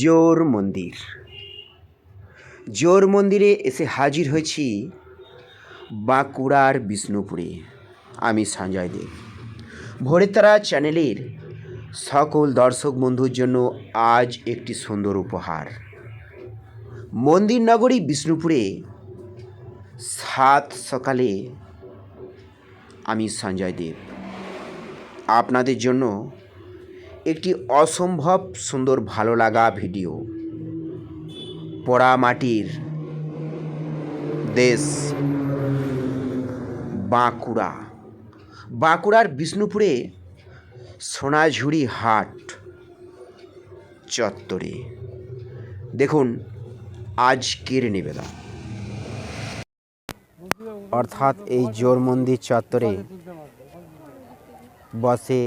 জোর মন্দির। জোর মন্দিরে এসে হাজির হয়েছি বাঁকুড়ার বিষ্ণুপুরে। আমি সঞ্জয় দেব ভোরের তারা চ্যানেলের সকল দর্শক বন্ধুর জন্য আজ একটি সুন্দর উপহার। মন্দির নগরী বিষ্ণুপুরে সাত সকালে আমি সঞ্জয় দেব আপনাদের জন্য একটি অসম্ভব সুন্দর ভালো লাগা ভিডিও। পোড়া মাটির দেশ বাঁকুড়া। বাঁকুড়ার বিষ্ণুপুরে সোনাঝুরি হাট চত্বরে। দেখুন আজকের নিবেদন। অর্থাৎ এই জোর মন্দির চত্বরে বসে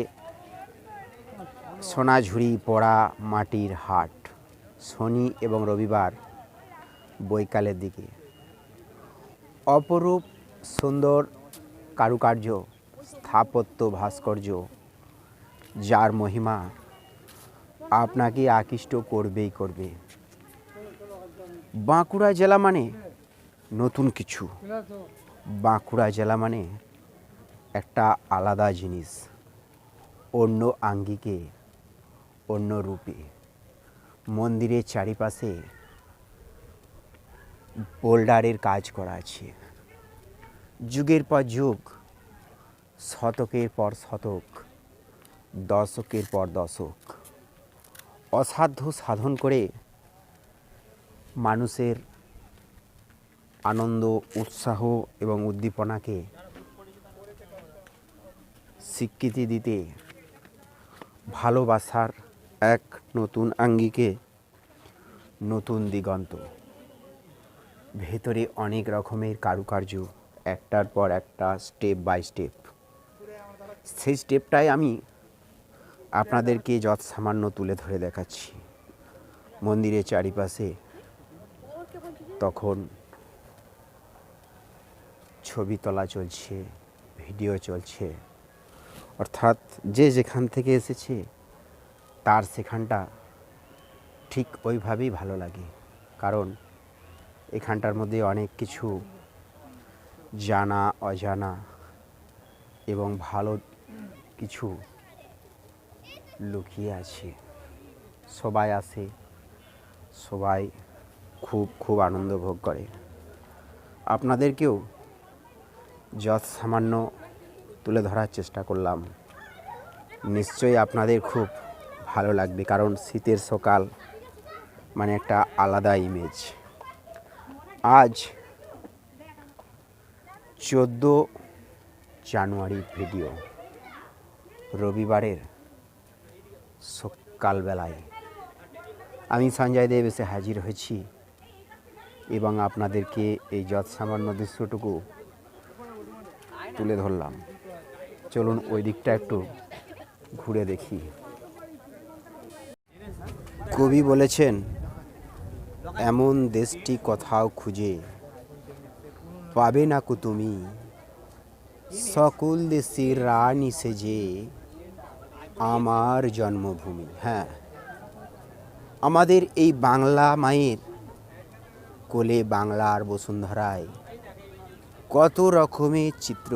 সোনাঝুরি পোড়া, মাটির হাট, শনি এবং রবিবার বৈকালের দিকে। অপরূপ, সুন্দর কারুকার্য, স্থাপত্য ভাস্কর্য, যার মহিমা আপনাকে আকৃষ্ট করবেই করবে। বাঁকুড়া জেলা মানে নতুন কিছু। বাঁকুড়া জেলা মানে একটা আলাদা জিনিস, অন্য আঙ্গিকে অন্য রূপে মন্দিরের চারিপাশে বোল্ডারের কাজ করা আছে। যুগের পর যুগ, শতকের পর শতক, দশকের পর দশক। অসাধ্য সাধন করে মানুষের আনন্দ, উৎসাহ এবং উদ্দীপনাকে স্বীকৃতি দিতে ভালোবাসার এক নতুন আঙ্গিকে, নতুন দিগন্ত। ভেতরে অনেক রকমের কারুকার্য, একটার পর একটা স্টেপ বাই স্টেপ সেই স্টেপটাই আমি আপনাদেরকে যৎ সামান্য তুলে ধরে দেখাচ্ছি। মন্দিরের চারিপাশে তখন ছবি তোলা চলছে ভিডিও চলছে। অর্থাৎ যে যেখান থেকে এসেছে তার সেখানটা ঠিক ওইভাবেই ভালো লাগে। কারণ এখানটার মধ্যে অনেক কিছু জানা, অজানা এবং ভালো কিছু লুকিয়ে আছে। সবাই আসে, সবাই খুব খুব আনন্দ ভোগ করে। আপনাদেরকেও যৎ সামান্য তুলে ধরার চেষ্টা করলাম। নিশ্চয়ই আপনাদের খুব ভালো লাগবে, কারণ শীতের সকাল মানে একটা আলাদা ইমেজ আজ চোদ্দ জানুয়ারি ভিডিও রবিবারের সকালবেলায় আমি সঞ্জয় দেব এসে হাজির হয়েছি এবং আপনাদেরকে এই যৎ সামান্য দৃশ্যটুকু তুলে ধরলাম। চলুন ওই দিকটা একটু ঘুরে দেখি। কবি বলেছেন, এমন দেশটি কোথাও খুঁজে পাবে না কো তুমি। সকল দেশের রানী সেজে আমার জন্মভূমি। হ্যাঁ আমাদের এই বাংলা মায়ের কোলে বাংলার বসুন্ধরায় কত রকমের চিত্র।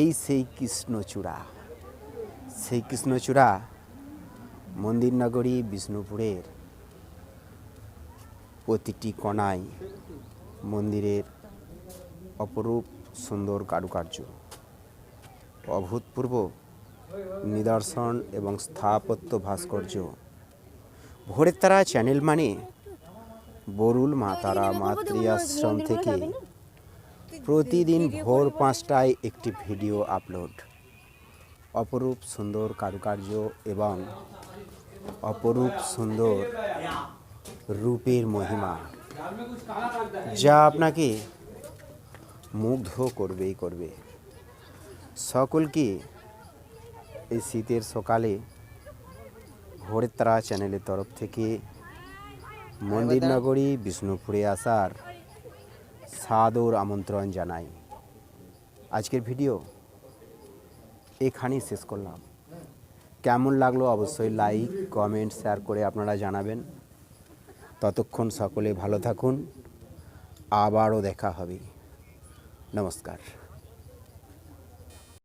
এই সেই কৃষ্ণচূড়া সেই কৃষ্ণচূড়া মন্দির নগরী বিষ্ণুপুরের প্রতিটি কণায় মন্দিরের অপরূপ সুন্দর কারুকার্য। অভূতপূর্ব নিদর্শন এবং স্থাপত্য ভাস্কর্য। ভোরের তারা চ্যানেল মানে বরুল মা তারা মাতৃ আশ্রম থেকে প্রতিদিন ভোর পাঁচটায় একটি ভিডিও আপলোড। অপরূপ সুন্দর কারুকার্য এবং অপরূপ সুন্দর রূপের মহিমা, যা আপনাকে মুগ্ধ করবেই করবে। সকলকে এই শীতের সকালে ভোরের চ্যানেলের তরফ থেকে মন্দির নগরী বিষ্ণুপুরে আসার সাদর আমন্ত্রণ জানাই। আজকের ভিডিও এখানেই শেষ করলাম। কেমন লাগল অবশ্যই লাইক কমেন্ট শেয়ার করে আপনারা জানাবেন। ততক্ষণ সকলে ভালো থাকুন। আবারও দেখা হবে। নমস্কার।